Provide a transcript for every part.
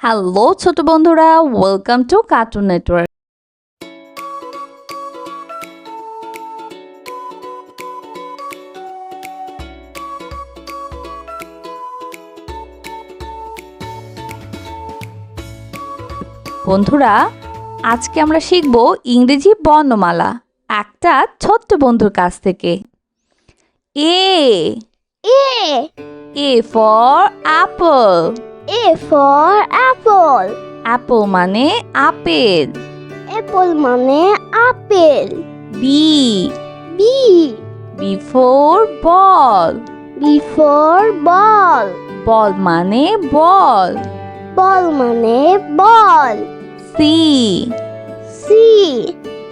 Hello ছোট বন্ধুরা welcome to cartoon network বন্ধুরা আজকে আমরা শিখব ইংরেজি বর্ণমালা একটা ছোট্ট বন্ধুর কাছ থেকে। A A for apple A for apple. Apple মানে আপেল Apple মানে apple B B. B for ball for ball. Ball মানে বল Ball মানে বল C C.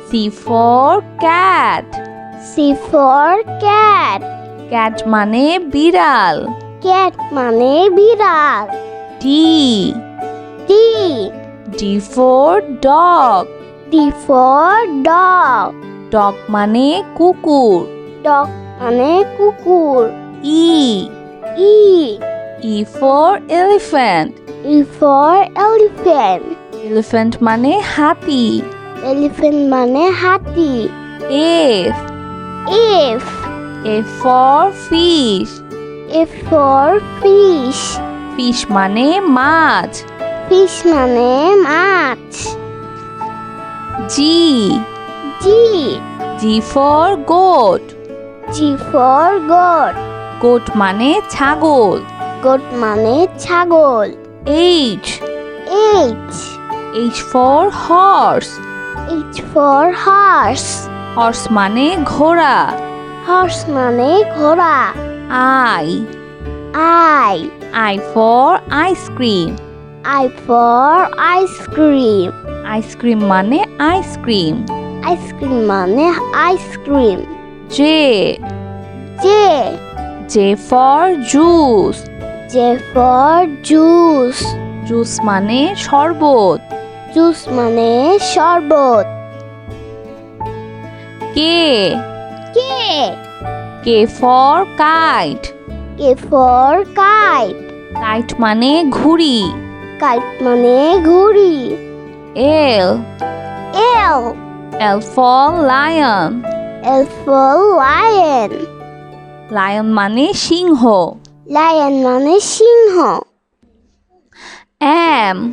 C for cat C for cat. Cat মানে বিড়াল Cat মানে বিড়াল D D. D for dog D for dog. Dog মানে কুকুর Dog মানে কুকুর E E. E for elephant E for elephant. Elephant মানে হাতি Elephant মানে হাতি F F. F for fish F for fish. Fish মানে মাছ। Fish মানে মাছ। G. G. G for goat. G for goat. Goat মানে ছাগল। গোট মানে ছাগল। H. H. H for horse. H for horse. Horse মানে ঘোড়া। Horse মানে ঘোড়া। I. I. I for ice cream I for ice cream. Ice cream মানে ice cream Ice cream মানে ice cream. J J. J for juice J for juice. Juice মানে শরবত Juice মানে শরবত K K. K for kite K for kite. Kite মানে ঘুড়ি। Kite মানে ঘুড়ি। L. L. L for lion. L for lion. Lion মানে সিংহ। লায়ন মানে সিংহ। M.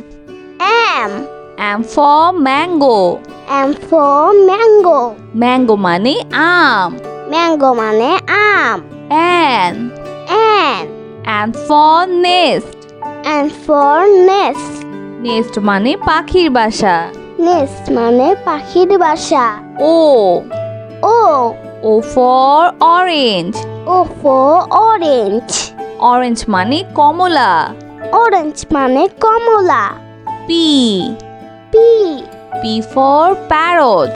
M. M for mango. M for mango. Mango মানে আম। ম্যাঙ্গো মানে আম। N. N. N for nest N for nest. Nest মানে পাখির বাসা Nest মানে পাখির বাসা O O. O for orange O for orange. Orange মানে কমলা Orange মানে কমলা P P. P for parrot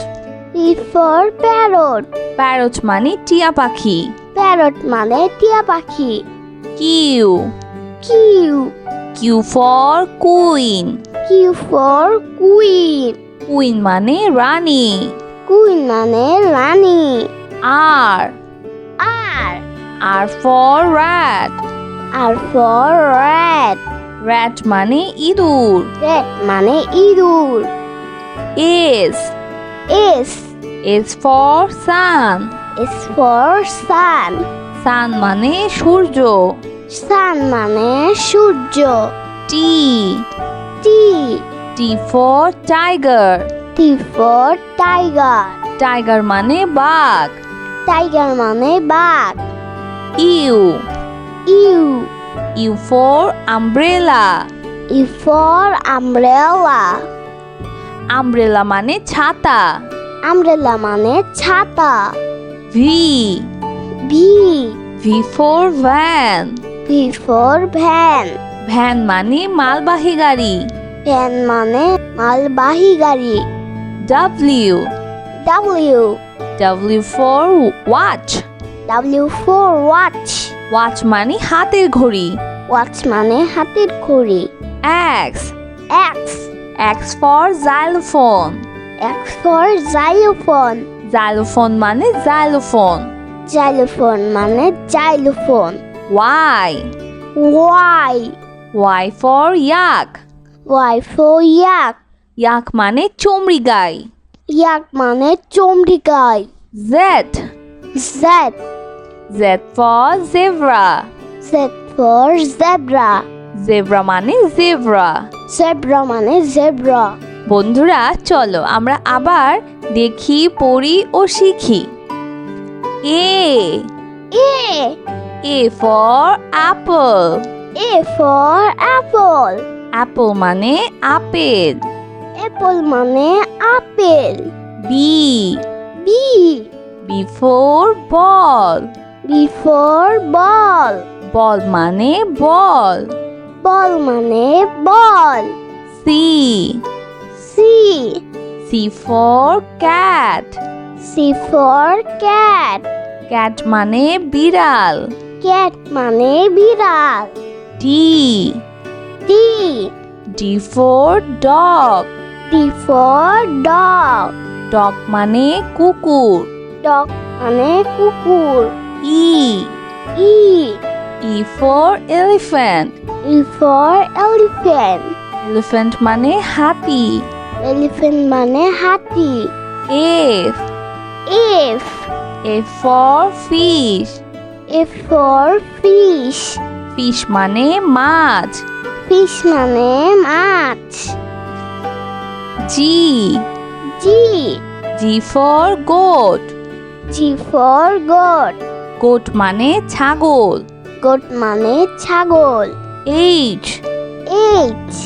P for parrot. Parrot মানে টিয়া পাখি Parrot মানে টিয়া পাখি। Q Q Q for queen Q for queen queen মানে রানী। কুইন মানে রানী। R R R for rat R for rat. Rat মানে ইঁদুর। Rat মানে ইঁদুর। S. S for sun S for sun. Sun মানে সূর্য Sun মানে সূর্য T T. T for tiger T for tiger. Tiger মানে বাঘ Tiger মানে বাঘ U U. U for umbrella U for umbrella. Umbrella মানে ছাতা Umbrella মানে ছাতা V V. V for van V for van. Van মানে মালবাহী গাড়ি Van মানে মালবাহী গাড়ি W W. W for watch W for watch. Watch মানে হাতের ঘড়ি Watch মানে হাতের ঘড়ি X X. X for xylophone X for xylophone. Xylophone মানে জাইলোফোন Xylophone মানে xylophone. Y Y. Y for yak Y for yak. ইয়াক মানে চমড়ি গাই Yak মানে চমড়ি গাই Z Z. Z for zebra Z for zebra. Zebra মানে জেব্রা Zebra মানে zebra. বন্ধুরা চলো আমরা আবার দেখি পড়ি ও শিখি। A A A for apple A for apple apple মানে আপেল। Apple মানে apple. B B. B for ball B for ball. Ball মানে বল বল মানে বল C C. C for cat C for cat. Cat মানে বিড়াল Cat মানে বিড়াল D D. D for dog D for dog. Dog মানে কুকুর Dog মানে কুকুর E E. E for elephant E for elephant. Elephant মানে হাতি Elephant মানে হাতি। F F. F for fish F for fish. Fish মানে মাছ। Fish মানে মাছ। G G. G for goat G for goat. Goat মানে ছাগল। Goat মানে ছাগল। H H.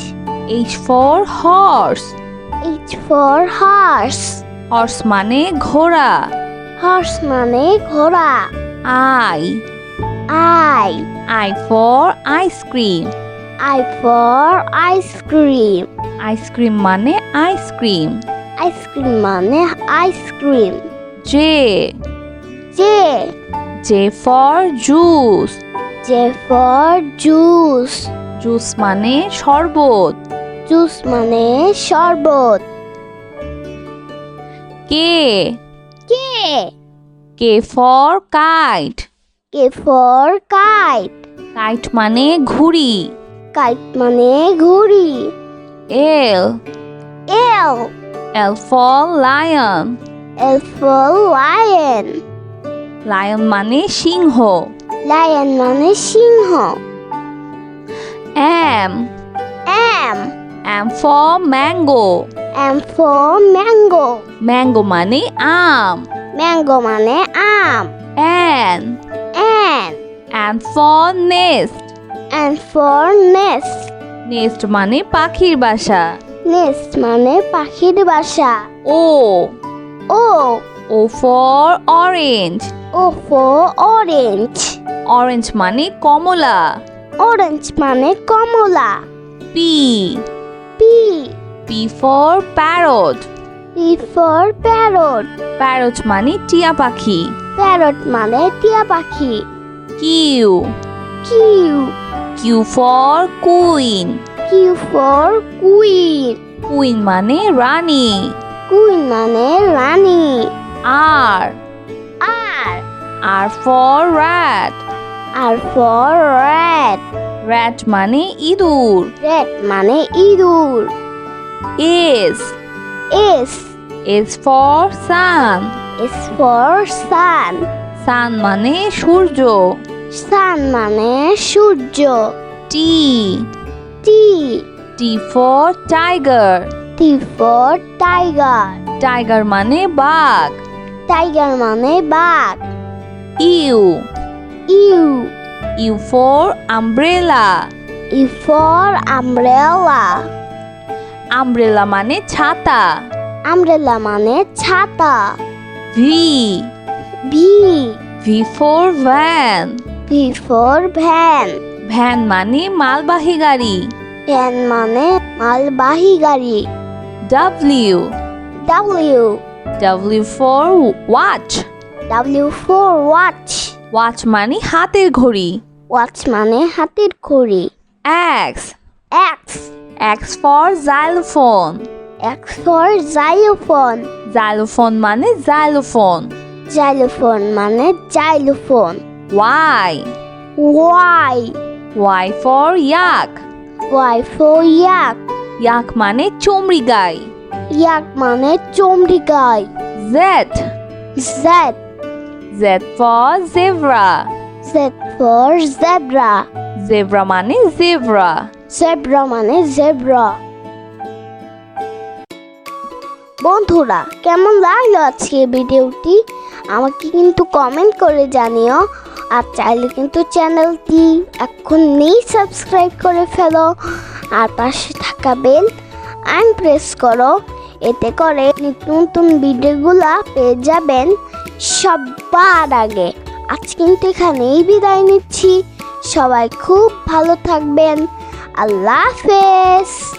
H for horse H for horse. Horse মানে ঘোড়া Horse মানে ঘোড়া I I. I for ice cream I for ice cream. Ice cream মানে ice cream Ice cream মানে ice cream. J J for juice J for juice. Juice মানে শরবত Juice মানে শরবত। K? K? K for kite. K for kite. Kite মানে ঘুড়ি। Kite মানে ঘুড়ি। L. L. L for lion. L for lion. Lion মানে সিংহ। লায়ন মানে সিংহ। M. M. M. For mango M for mango. Mango মানে আম Mango মানে আম N N. N for nest N for nest. Nest মানে পাখির বাসা Nest মানে পাখির বাসা O O. O for orange O for orange. Orange মানে কমলা Orange মানে কমলা P P. For parrot P for parrot. Parrot মানে টিয়া পাখি Parrot মানে টিয়া পাখি Q Q. Q for queen Q for queen. Queen মানে রানী Queen মানে রানী R R. R for rat R for rat. Rat মানে ইঁদুর Rat মানে ইঁদুর S S. S for sun S for sun. Sun মানে সূর্য Sun মানে সূর্য T T. T for tiger T for tiger. Tiger মানে বাঘ Tiger মানে বাঘ U U. U for umbrella E for umbrella. Umbrella মানে ছাতা। Umbrella মানে ছাতা। V V V for van V for van van মানে মালবাহী গাড়ি। Van মানে মালবাহী গাড়ি। W W. W for watch W for watch watch মানে হাতের ঘড়ি। ওয়াচ মানে হাতের ঘড়ি। X X. X for xylophone X for xylophone. Xylophone মানে জাইলোফোন Xylophone মানে xylophone. Y Y. Y for yak Y for yak. ইয়াক মানে চমড়ি গাই. ইয়াক মানে চমড়ি গাই. Z Z Z for zebra Z for zebra zebra মানে জেব্রা জেব্রা মানে জেব্রা। বন্ধুরা, কেমন লাগল আজকে ভিডিওটি? আমাকে কিন্তু কমেন্ট করে জানিও। আর চাইলে কিন্তু চ্যানেলটি এখনই সাবস্ক্রাইব করে ফেলো। আর পাশে থাকা বেল আইন প্রেস করো। এতে করে নিত্য নতুন ভিডিওগুলা পেয়ে যাবেন সবার আগে। আজ কিন্তু এখানেই বিদায় নিচ্ছি। সবাই খুব ভালো থাকবেন। Allah Hafiz.